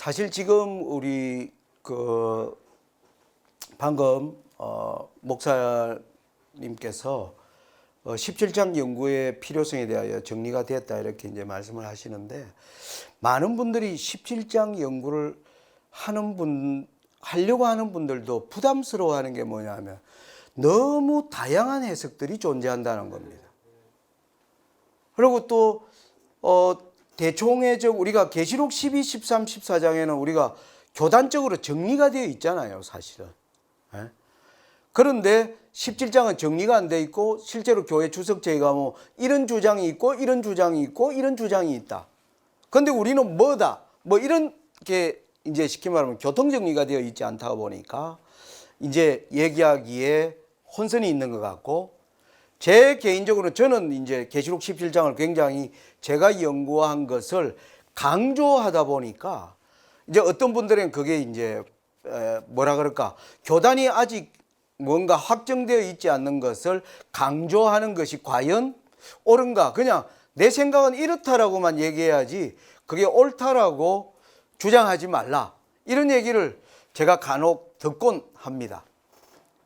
사실 지금 우리 그 방금 어 목사님께서 어 17장 연구의 필요성에 대하여 정리가 됐다 이렇게 이제 말씀을 하시는데 많은 분들이 17장 연구를 하는 분 하려고 하는 분들도 부담스러워하는 게 뭐냐면 너무 다양한 해석들이 존재한다는 겁니다. 그리고 또 어, 대총회적 우리가 계시록 12, 13, 14장에는 우리가 교단적으로 정리가 되어 있잖아요, 사실은. 예? 그런데 17장은 정리가 안 돼 있고 실제로 교회 주석제가 뭐 이런 주장이 있고 이런 주장이 있고 이런 주장이 있다. 근데 우리는 뭐다? 뭐 이런 게 이제 쉽게 말하면 교통 정리가 되어 있지 않다 보니까 이제 얘기하기에 혼선이 있는 것 같고 제 개인적으로 저는 이제 계시록 17장을 굉장히 제가 연구한 것을 강조하다 보니까 이제 어떤 분들은 그게 이제 에, 뭐라 그럴까? 교단이 아직 뭔가 확정되어 있지 않는 것을 강조하는 것이 과연 옳은가? 그냥 내 생각은 이렇다라고만 얘기해야지 그게 옳다라고 주장하지 말라. 이런 얘기를 제가 간혹 듣곤 합니다.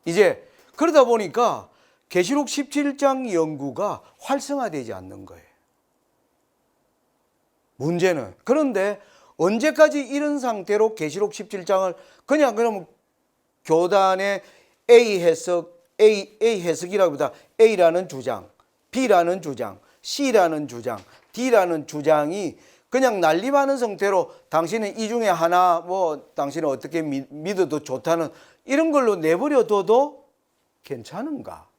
이제 그러다 보니까 계시록 17장 연구가 활성화되지 않는 거예요. 문제는 그런데 언제까지 이런 상태로 계시록 17장을 그냥 그러면 교단의 A 해석 A A 해석이라기보다 A라는 주장, B라는 주장, C라는 주장, D라는 주장이 그냥 난립하는 상태로 당신은 이 중에 하나 뭐 당신은 어떻게 믿, 믿어도 좋다는 이런 걸로 내버려둬도 괜찮은가?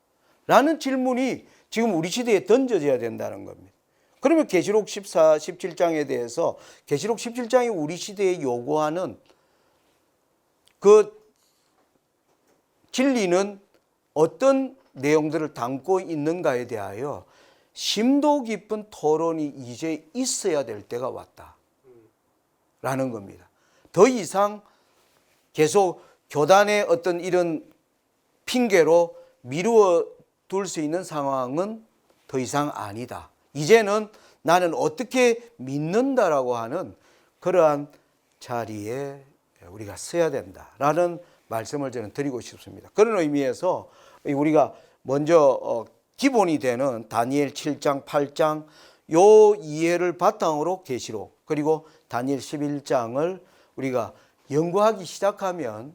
라는 질문이 지금 우리 시대에 던져져야 된다는 겁니다. 그러면 계시록 14, 17장에 대해서 계시록 17장이 우리 시대에 요구하는 그 진리는 어떤 내용들을 담고 있는가에 대하여 심도 깊은 토론이 이제 있어야 될 때가 왔다. 라는 겁니다. 더 이상 계속 교단의 어떤 이런 핑계로 미루어 둘 수 있는 상황은 더 이상 아니다. 이제는 나는 어떻게 믿는다라고 하는 그러한 자리에 우리가 서야 된다라는 말씀을 저는 드리고 싶습니다. 그런 의미에서 우리가 먼저 어, 기본이 되는 다니엘 7장, 8장 요 이해를 바탕으로 계시록 그리고 다니엘 11장을 우리가 연구하기 시작하면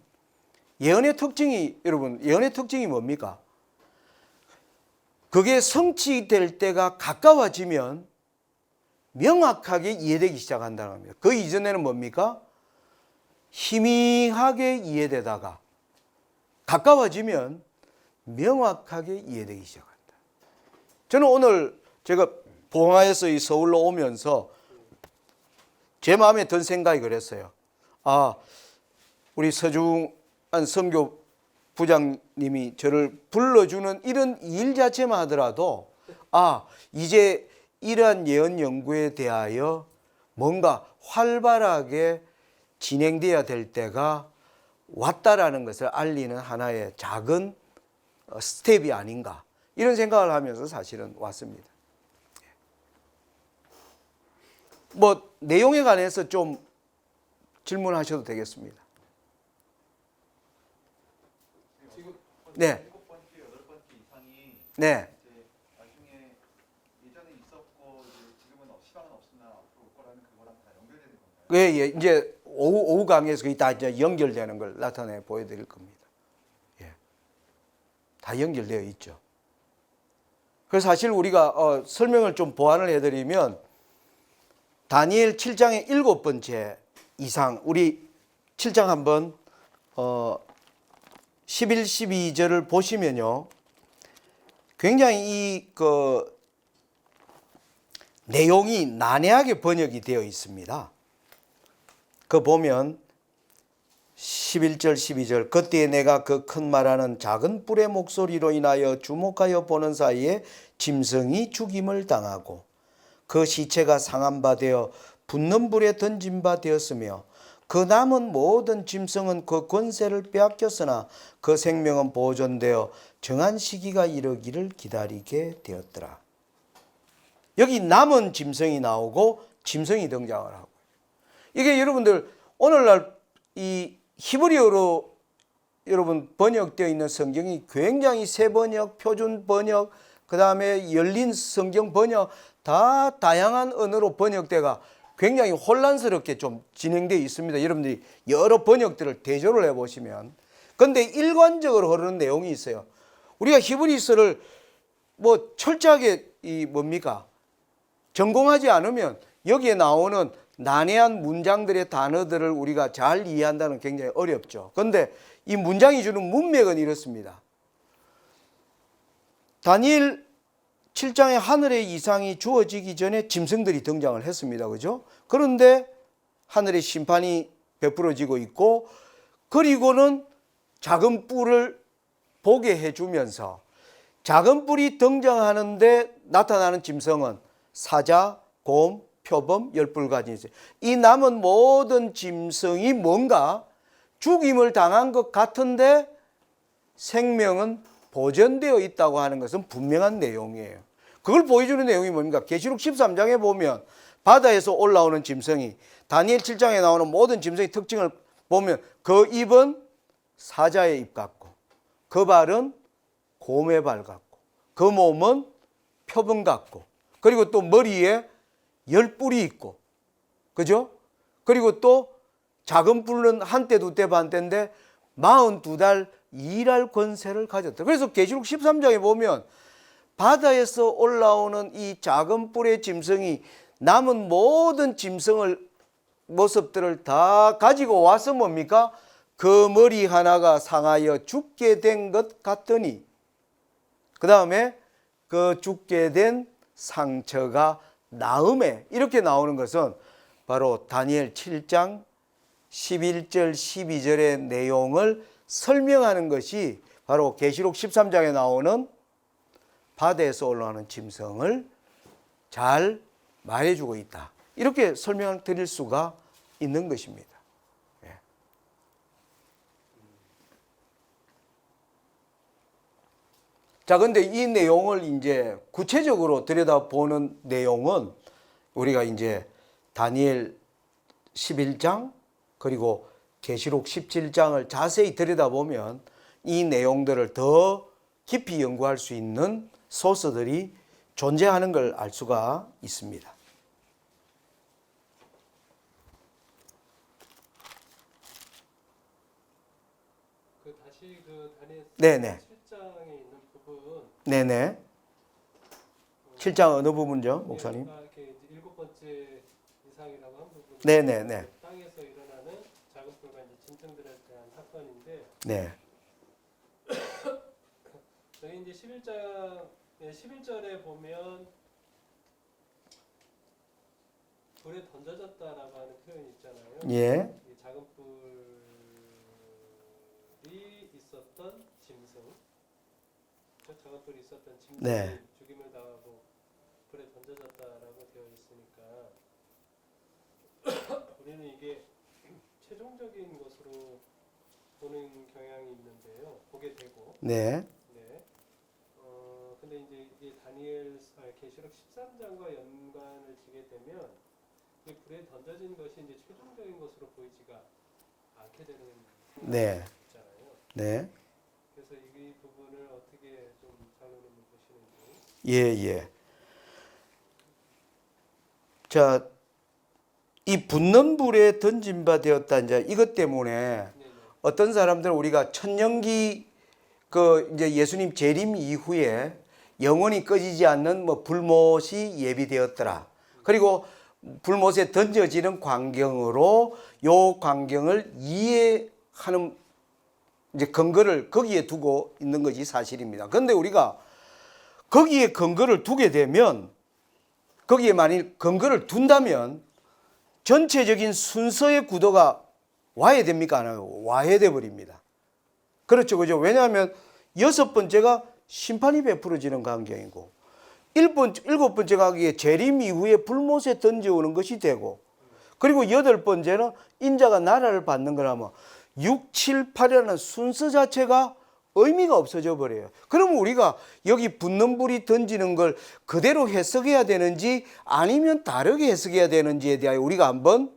예언의 특징이 여러분 예언의 특징이 뭡니까? 그게 성취될 때가 가까워지면 명확하게 이해되기 시작한다는 겁니다. 그 이전에는 뭡니까? 희미하게 이해되다가 가까워지면 명확하게 이해되기 시작한다. 저는 오늘 제가 봉화에서 이 서울로 오면서 제 마음에 든 생각이 그랬어요. 아, 우리 서중한 선교 부장님이 저를 불러주는 이런 일 자체만 하더라도 아 이제 이러한 예언 연구에 대하여 뭔가 활발하게 진행돼야 될 때가 왔다라는 것을 알리는 하나의 작은 어, 스텝이 아닌가 이런 생각을 하면서 사실은 왔습니다. 뭐 내용에 관해서 좀 질문하셔도 되겠습니다. 지금 네. 네. 건가요? 예, 예. 이제 오후, 오후 강의에서 그게 다 이제 연결되는 걸 나타내 보여드릴 겁니다. 예. 다 연결되어 있죠. 그래서 사실 우리가 어, 설명을 좀 보완을 해드리면 다니엘 7장의 일곱 번째 이상 우리 7장 한번 어, 11, 12절을 보시면요. 굉장히 이 그 내용이 난해하게 번역이 되어 있습니다. 그 보면 11절 12절 그때에 내가 그 큰 말하는 작은 뿔의 목소리로 인하여 주목하여 보는 사이에 짐승이 죽임을 당하고 그 시체가 상한 바 되어 붙는 불에 던진 바 되었으며 그 남은 모든 짐승은 그 권세를 빼앗겼으나 그 생명은 보존되어 정한 시기가 이르기를 기다리게 되었더라. 여기 남은 짐승이 나오고 짐승이 등장을 하고 이게 여러분들 오늘날 이 히브리어로 여러분 번역되어 있는 성경이 굉장히 새 번역, 표준 번역, 그 다음에 열린 성경 번역 다 다양한 언어로 번역돼가 굉장히 혼란스럽게 좀 진행되어 있습니다. 여러분들이 여러 번역들을 대조를 해보시면. 근데 일관적으로 흐르는 내용이 있어요. 우리가 히브리서를 뭐 철저하게 이 뭡니까? 전공하지 않으면 여기에 나오는 난해한 문장들의 단어들을 우리가 잘 이해한다는 게 굉장히 어렵죠. 그런데 이 문장이 주는 문맥은 이렇습니다. 다니엘 7장에 하늘의 이상이 주어지기 전에 짐승들이 등장을 했습니다. 그죠? 그런데 하늘의 심판이 베풀어지고 있고 그리고는 작은 뿔을 보게 해주면서 작은 뿔이 등장하는데 나타나는 짐승은 사자, 곰, 표범, 열불가지 있어요. 이 남은 모든 짐승이 뭔가 죽임을 당한 것 같은데 생명은 보존되어 있다고 하는 것은 분명한 내용이에요. 그걸 보여주는 내용이 뭡니까? 계시록 13장에 보면 바다에서 올라오는 짐승이 다니엘 7장에 나오는 모든 짐승의 특징을 보면 그 입은 사자의 입 같고 그 발은 곰의 발 같고 그 몸은 표범 같고 그리고 또 머리에 열 뿔이 있고 그죠? 그리고 또 작은 뿔은 한때 두때 반때인데 마흔 두달 일할 권세를 가졌다. 그래서 계시록 13장에 보면 바다에서 올라오는 이 작은 뿔의 짐승이 남은 모든 짐승을 모습들을 다 가지고 와서 뭡니까? 그 머리 하나가 상하여 죽게 된 것 같더니 그 다음에 그 죽게 된 상처가 나음에 이렇게 나오는 것은 바로 다니엘 7장 11절 12절의 내용을 설명하는 것이 바로 계시록 13장에 나오는 바다에서 올라오는 짐승을 잘 말해주고 있다. 이렇게 설명을 드릴 수가 있는 것입니다. 예. 자, 근데 이 내용을 이제 구체적으로 들여다보는 내용은 우리가 이제 다니엘 11장 그리고 계시록 17장을 자세히 들여다보면 이 내용들을 더 깊이 연구할 수 있는 소스들이 존재하는 걸 알 수가 있습니다. 그 다시 그 다니엘 네네. 7장에 있는 부분 네네. 7장 어느 부분죠, 목사님? 여기가 이렇게 이제 일곱 번째 이상이라고 한 부분. 네네네. 땅에서 일어나는 작은 뿔과 이제 짐승들에 대한 사건인데 네. 여기 이제 11장 네, 11절에 보면 불에 던져졌다라고 하는 표현이 있잖아요. 예. 이 작은 뿔이 있었던 짐승, 저 작은 뿔이 있었던 짐승이 네. 죽임을 당하고 불에 던져졌다라고 되어 있으니까 우리는 이게 최종적인 것으로 보는 경향이 있는데요. 보게 되고, 네. 네. 어 근데 이제 이게 다니엘 아, 계시록 13장과 연관을 지게 되면 이 불에 던져진 것이 이제 최종적인 것으로 보이지가 않게 되는 네. 있잖아요. 네. 그래서 이 부분을 어떻게 좀 장로님이 보시는지. 예, 예. 자, 이 붙는 불에 던진 바 되었다 이제 이것 때문에. 어떤 사람들은 우리가 천년기 그 이제 예수님 재림 이후에 영원히 꺼지지 않는 뭐 불못이 예비되었더라. 그리고 불못에 던져지는 광경으로 요 광경을 이해하는 이제 근거를 거기에 두고 있는 것이 사실입니다. 그런데 우리가 거기에 근거를 두게 되면 거기에 만일 근거를 둔다면 전체적인 순서의 구도가 와야 됩니까? 안 와요? 와야 돼 버립니다. 그렇죠. 그죠? 왜냐하면 여섯 번째가 심판이 베풀어지는 광경이고 일번, 일곱 번째가 거기에 재림 이후에 불못에 던져오는 것이 되고 그리고 여덟 번째는 인자가 나라를 받는 거라면 6, 7, 8이라는 순서 자체가 의미가 없어져 버려요. 그러면 우리가 여기 붙는 불이 던지는 걸 그대로 해석해야 되는지 아니면 다르게 해석해야 되는지에 대하여 우리가 한번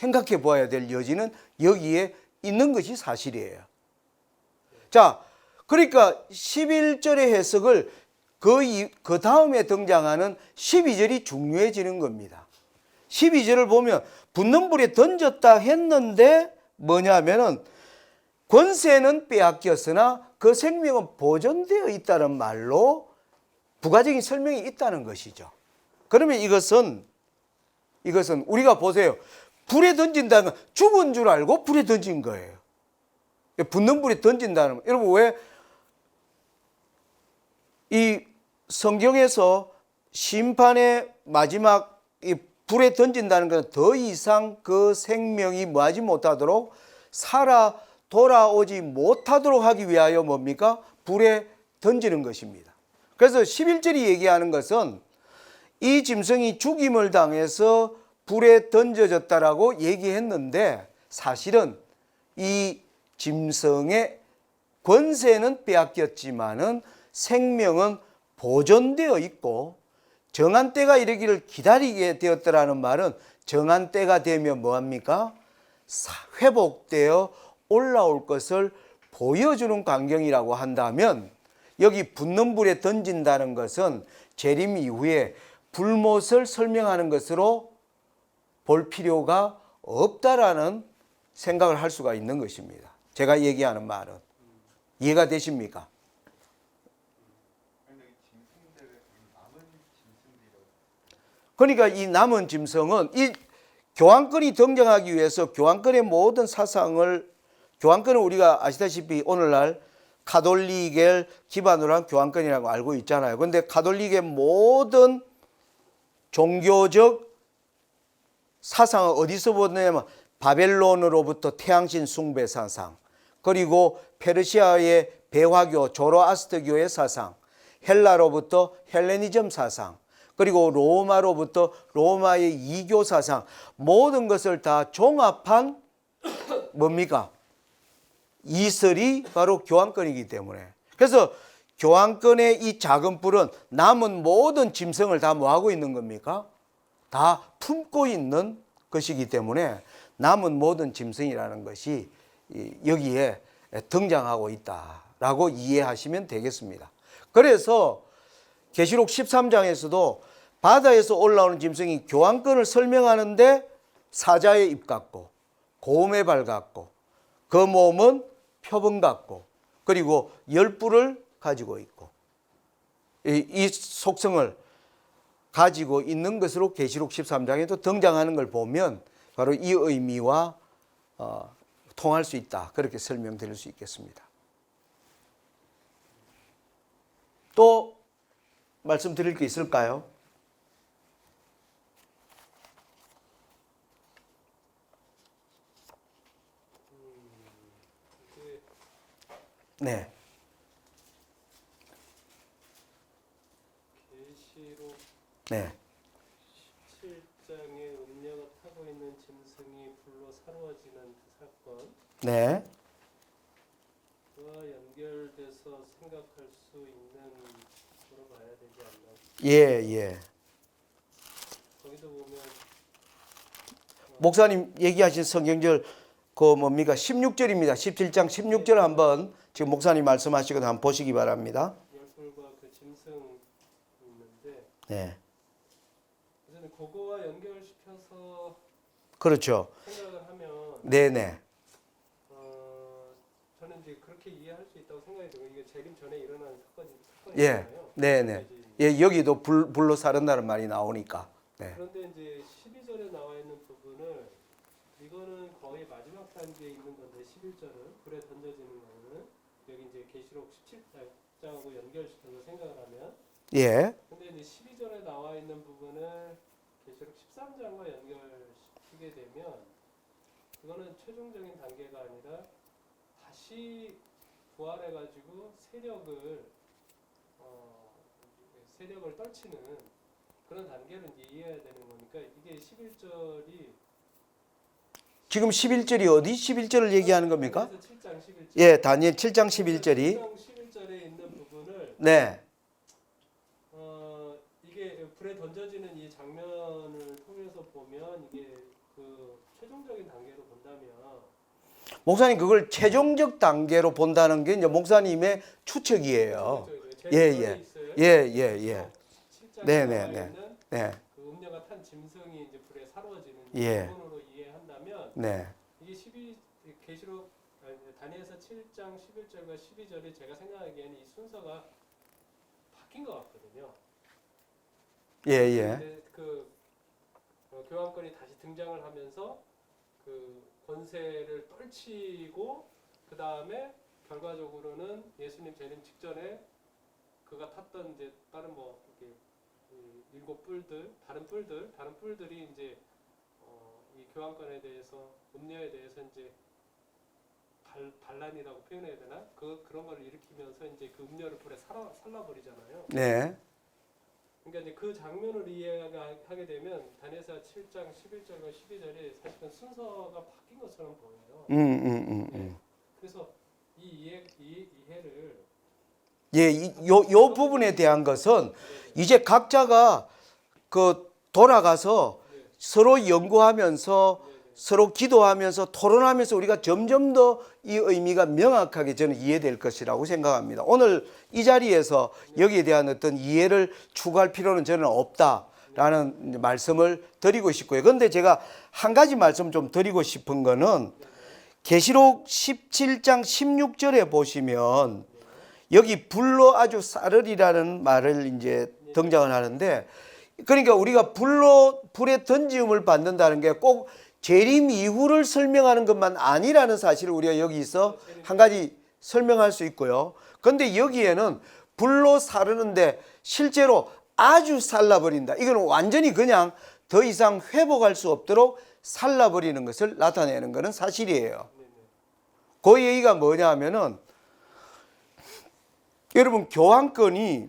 생각해 보아야 될 여지는 여기에 있는 것이 사실이에요. 자, 그러니까 11절의 해석을 그, 이- 그 다음에 등장하는 12절이 중요해지는 겁니다. 12절을 보면 붙는 불에 던졌다 했는데 뭐냐면은 권세는 빼앗겼으나 그 생명은 보존되어 있다는 말로 부가적인 설명이 있다는 것이죠. 그러면 이것은 이것은 우리가 보세요. 불에 던진다는 건 죽은 줄 알고 불에 던진 거예요. 붙는 불에 던진다는 거. 여러분 왜 이 성경에서 심판의 마지막 이 불에 던진다는 것은 더 이상 그 생명이 뭐하지 못하도록 살아 돌아오지 못하도록 하기 위하여 뭡니까? 불에 던지는 것입니다. 그래서 11절이 얘기하는 것은 이 짐승이 죽임을 당해서 불에 던져졌다라고 얘기했는데 사실은 이 짐승의 권세는 빼앗겼지만은 생명은 보존되어 있고 정한 때가 이르기를 기다리게 되었다라는 말은 정한 때가 되면 뭐합니까? 사- 회복되어 올라올 것을 보여주는 광경이라고 한다면 여기 붙는 불에 던진다는 것은 재림 이후에 불못을 설명하는 것으로 볼 필요가 없다라는 생각을 할 수가 있는 것입니다. 제가 얘기하는 말은 이해가 되십니까? 그러니까 이 남은 짐승은 이 교환권이 등장하기 위해서 교환권의 모든 사상을 교환권은 우리가 아시다시피 오늘날 카톨릭을 기반으로 한 교환권이라고 알고 있잖아요. 그런데 카톨릭의 모든 종교적 사상은 어디서 보느냐면 바벨론으로부터 태양신 숭배 사상, 그리고 페르시아의 배화교 조로아스트교의 사상, 헬라로부터 헬레니즘 사상, 그리고 로마로부터 로마의 이교 사상 모든 것을 다 종합한 뭡니까? 이설이 바로 교환권이기 때문에 그래서 교환권의 이 작은 뿔은 남은 모든 짐승을 다 뭐하고 있는 겁니까? 다 품고 있는 것이기 때문에 남은 모든 짐승이라는 것이 이- 여기에 등장하고 있다라고 이해하시면 되겠습니다. 그래서 계시록 13장에서도 바다에서 올라오는 짐승이 교환권을 설명하는데 사자의 입 같고 곰의 발 같고 그 몸은 표범 같고 그리고 열뿔을 가지고 있고 이, 이 속성을 가지고 있는 것으로 계시록 13장에도 등장하는 걸 보면 바로 이 의미와 어, 통할 수 있다 그렇게 설명드릴 수 있겠습니다. 또 말씀드릴 게 있을까요? 네, 계시록 네, 17장에 음녀가 타고 있는 짐승이 불로 사로워지는 그 사건 네, 그와 연결돼서 생각할 수 있는 거로 봐야 되지 않나. 예, 예. 거기도 보면 목사님 얘기하신 성경절 그 뭡니까? 16절입니다. 17장 16절 한번 지금 목사님 말씀하시거든 한번 보시기 바랍니다. 열불과 그 짐승 있는데 네. 그거와 연결시켜서 그렇죠. 생각을 하면 네, 네. 어, 저는 이제 그렇게 이해할 수 있다고 생각이 들고 이게 재림 전에 일어난 사건이 예. 사건이잖아요. 네, 네. 예, 여기도 불, 불로 사른다는 말이 나오니까. 네. 그런데 이제 12절에 나와 있는 부분을 이거는 거의 마지막 단계에 있는 건데 11절은 불에 던져지는 거는 여기 이제 계시록 17장하고 연결시켜서 생각을 하면 예. 근데 이제 12절에 나와 있는 부분을 계시록 13장과 연결시키게 되면 그거는 최종적인 단계가 아니라 다시 부활해 가지고 세력을 어, 세력을 떨치는 그런 단계를 이해해야 되는 거니까 이게 11절이 지금 11절이 어디 11절을 얘기하는 겁니까? 7장 11절 예, 다니엘 7장 11절이 7장 11절에 있는 부분을 네. 어, 이게 불에 던져지는 이 장면을 통해서 보면 이게 그 최종적인 단계로 본다면 목사님 그걸 최종적 단계로 본다는 게 이제 목사님의 추측이에요. 예, 예. 예, 예, 예. 네, 네, 네. 있는 네. 그 음료가 탄 짐승이 이제 불에 사로워지는 예. 부분으로 이해한다면 네. 이게 12 계시록 아니, 다니엘서 7장 11절과 12절이 제가 생각하기에는 이 순서가 바뀐 것 같거든요. 예, 예. 그 어, 교황권이 다시 등장을 하면서 그 권세를 떨치고 그 다음에 결과적으로는 예수님 재림 직전에 그가 탔던 이제 다른 뭐 이렇게 이 일곱 뿔들 다른 뿔들 다른 뿔들이 이제 어, 이 교황권에 대해서 음료에 대해서 이제 발, 반란이라고 표현해야 되나 그 그런 걸 일으키면서 이제 그 음료를 불에 살아 살라버리잖아요. 네. 그러니까 이제 그 장면을 이해하게 되면 다니엘서 7장 11절과 12절이 사실은 순서가 바뀐 것처럼 보여요. 음, 음, 음, 음. 그래서 이 이해 이 이해를 예, 이, 요, 요 부분에 대한 것은 이제 각자가 그 돌아가서 네, 서로 연구하면서 네, 네. 서로 기도하면서 토론하면서 우리가 점점 더 이 의미가 명확하게 저는 이해될 것이라고 생각합니다. 오늘 이 자리에서 여기에 대한 어떤 이해를 추구할 필요는 저는 없다라는 말씀을 드리고 싶고요. 그런데 제가 한 가지 말씀 좀 드리고 싶은 거는 계시록 17장 16절에 보시면 여기 불로 아주 싸르리라는 말을 이제 등장을 하는데 그러니까 우리가 불로 불에 던지음을 받는다는 게꼭 재림 이후를 설명하는 것만 아니라는 사실을 우리가 여기서 한 가지 설명할 수 있고요. 근데 여기에는 불로 사르는데 실제로 아주 살라버린다. 이거는 완전히 그냥 더 이상 회복할 수 없도록 살라버리는 것을 나타내는 것은 사실이에요. 그 얘기가 뭐냐 하면은 여러분 교황권이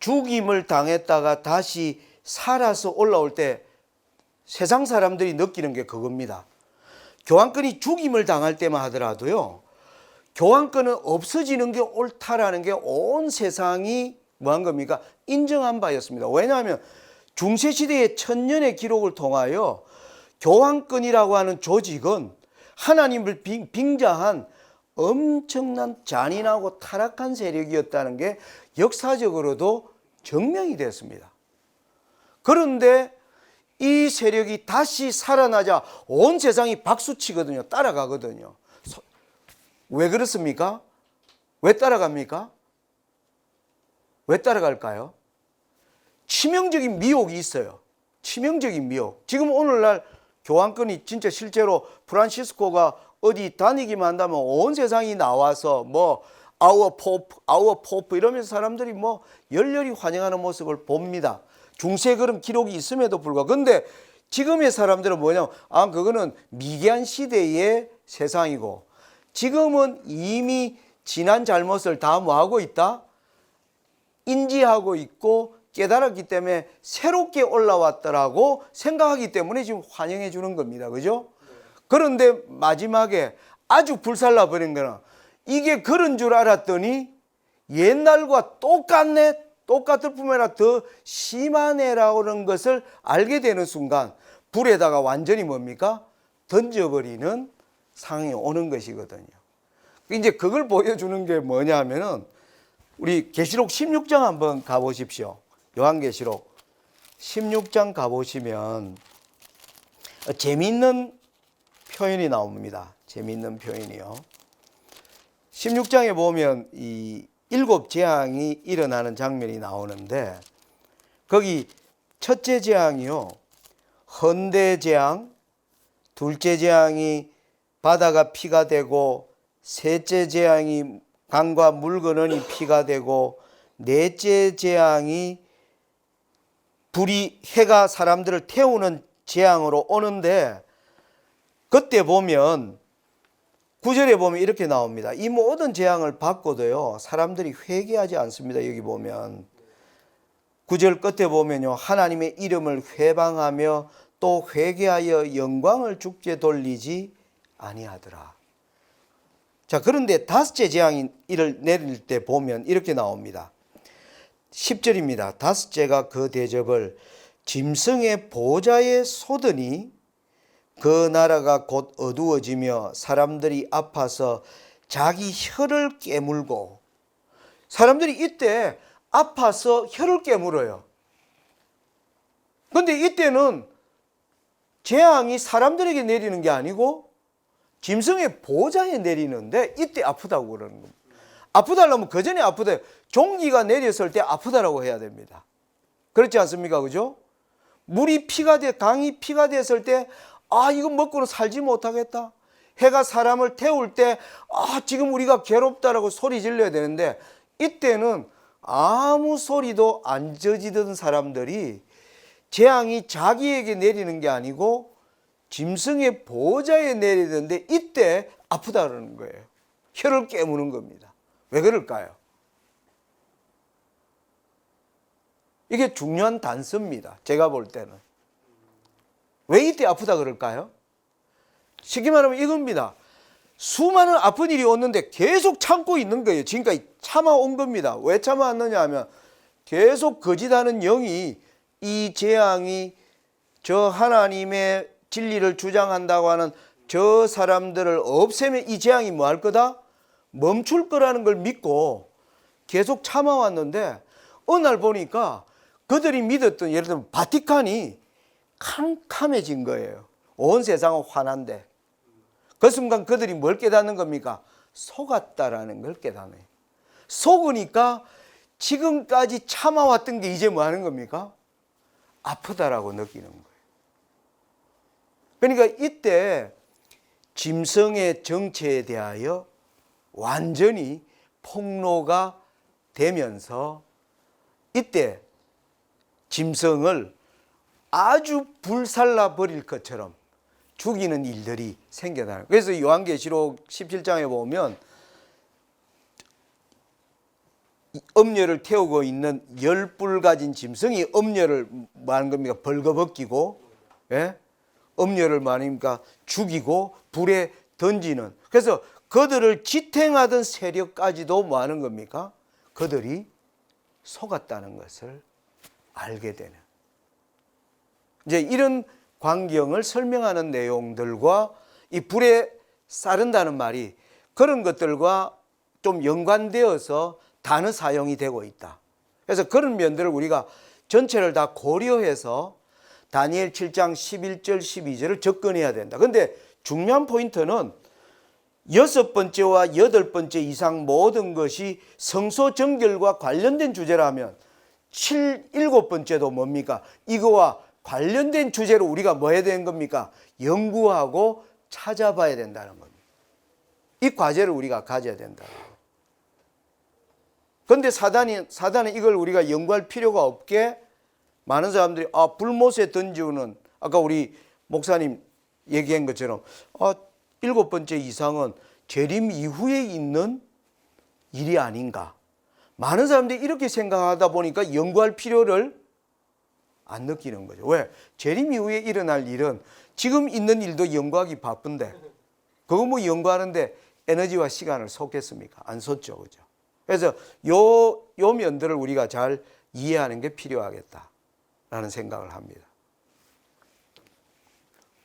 죽임을 당했다가 다시 살아서 올라올 때 세상 사람들이 느끼는 게 그겁니다. 교황권이 죽임을 당할 때만 하더라도요. 교황권은 없어지는 게 옳다라는 게 온 세상이 뭐한 겁니까? 인정한 바였습니다. 왜냐하면 중세 시대의 천년의 기록을 통하여 교황권이라고 하는 조직은 하나님을 빙- 빙자한 엄청난 잔인하고 타락한 세력이었다는 게 역사적으로도 증명이 됐습니다. 그런데 이 세력이 다시 살아나자 온 세상이 박수치거든요. 따라가거든요. 소- 왜 그렇습니까? 왜 따라갑니까? 왜 따라갈까요? 치명적인 미혹이 있어요. 치명적인 미혹. 지금 오늘날 교황권이 진짜 실제로 프란시스코가 어디 다니기만 한다면 온 세상이 나와서 뭐 아워 포프, 아워 포프 이러면서 사람들이 뭐 열렬히 환영하는 모습을 봅니다. 중세 그런 기록이 있음에도 불구하고 근데 지금의 사람들은 뭐냐? 아 그거는 미개한 시대의 세상이고 지금은 이미 지난 잘못을 다 뭐하고 있다? 인지하고 있고 깨달았기 때문에 새롭게 올라왔더라고 생각하기 때문에 지금 환영해 주는 겁니다. 그죠? 그런데 마지막에 아주 불살라 버린 거는 이게 그런 줄 알았더니 옛날과 똑같네 똑같을 뿐만 아니라 더 심하네라는 것을 알게 되는 순간 불에다가 완전히 뭡니까? 던져버리는 상황이 오는 것이거든요. 이제 그걸 보여주는 게 뭐냐 하면은 우리 계시록 16장 한번 가보십시오. 요한계시록 16장 가보시면 어, 재미있는 표현이 나옵니다. 재미있는 표현이요. 16장에 보면 이 일곱 재앙이 일어나는 장면이 나오는데 거기 첫째 재앙이요. 헌대 재앙, 둘째 재앙이 바다가 피가 되고 셋째 재앙이 강과 물건원이 피가 되고 넷째 재앙이 불이 해가 사람들을 태우는 재앙으로 오는데 그때 보면 구절에 보면 이렇게 나옵니다. 이 모든 재앙을 받고도요 사람들이 회개하지 않습니다. 여기 보면 구절 끝에 보면요 하나님의 이름을 회방하며 또 회개하여 영광을 죽게 돌리지 아니하더라. 자, 그런데 다섯째 재앙이 이를 내릴 때 보면 이렇게 나옵니다. 10절입니다. 다섯째가 그 대접을 짐승의 보좌에 쏟으니 그 나라가 곧 어두워지며 사람들이 아파서 자기 혀를 깨물고 사람들이 이때 아파서 혀를 깨물어요. 근데 이때는 재앙이 사람들에게 내리는 게 아니고 짐승의 보호자에 내리는데 이때 아프다고 그러는 겁니다. 아프다려면 그 전에 아프다. 종기가 내렸을 때 아프다라고 해야 됩니다. 그렇지 않습니까? 그죠? 물이 피가 돼, 강이 피가 됐을 때, 아, 이거 먹고는 살지 못하겠다. 해가 사람을 태울 때, 아, 지금 우리가 괴롭다라고 소리 질러야 되는데, 이때는 아무 소리도 안 저지던 사람들이 재앙이 자기에게 내리는 게 아니고 짐승의 보호자에 내리는데 이때 아프다는 거예요. 혀를 깨무는 겁니다. 왜 그럴까요? 이게 중요한 단서입니다. 제가 볼 때는. 왜 이때 아프다 그럴까요? 쉽게 말하면 이겁니다. 수많은 아픈 일이 오는데 계속 참고 있는 거예요. 지금까지 참아온 겁니다. 왜 참아왔느냐 하면 계속 거짓하는 영이 이 재앙이 저 하나님의 진리를 주장한다고 하는 저 사람들을 없애면 이 재앙이 뭐 할 거다? 멈출 거라는 걸 믿고 계속 참아왔는데 어느 날 보니까 그들이 믿었던 예를 들면 바티칸이 캄캄해진 거예요. 온 세상은 환한데 그 순간 그들이 뭘 깨닫는 겁니까? 속았다라는 걸 깨닫네. 속으니까 지금까지 참아왔던 게 이제 뭐 하는 겁니까? 아프다라고 느끼는 거예요. 그러니까 이때 짐승의 정체에 대하여 완전히 폭로가 되면서 이때 짐승을 아주 불살라 버릴 것처럼 죽이는 일들이 생겨나요. 그래서 요한계시록 17장에 보면 이 엄녀를 태우고 있는 열뿔 가진 짐승이 엄녀를 뭐 하는 겁니까? 벌거벗기고 예? 엄녀를 말입니까? 죽이고 불에 던지는. 그래서 그들을 지탱하던 세력까지도 뭐 하는 겁니까? 그들이 속았다는 것을 알게 되는. 이제 이런 광경을 설명하는 내용들과 이 불에 싸른다는 말이 그런 것들과 좀 연관되어서 단어 사용이 되고 있다. 그래서 그런 면들을 우리가 전체를 다 고려해서 다니엘 7장 11절 12절을 접근해야 된다. 근데 중요한 포인트는 여섯 번째와 여덟 번째 이상 모든 것이 성소 정결과 관련된 주제라면 칠, 일곱 번째도 뭡니까? 이거와 관련된 주제로 우리가 뭐 해야 되는 겁니까? 연구하고 찾아봐야 된다는 겁니다. 이 과제를 우리가 가져야 된다. 그런데 사단이, 사단은 이걸 우리가 연구할 필요가 없게 많은 사람들이 아, 불못에 던지우는 아까 우리 목사님 얘기한 것처럼 아, 일곱 번째 이상은 재림 이후에 있는 일이 아닌가. 많은 사람들이 이렇게 생각하다 보니까 연구할 필요를 안 느끼는 거죠. 왜? 재림 이후에 일어날 일은 지금 있는 일도 연구하기 바쁜데 그거 뭐 연구하는데 에너지와 시간을 쏟겠습니까? 안 쏟죠. 그죠? 그래서 요, 요 면들을 우리가 잘 이해하는 게 필요하겠다라는 생각을 합니다.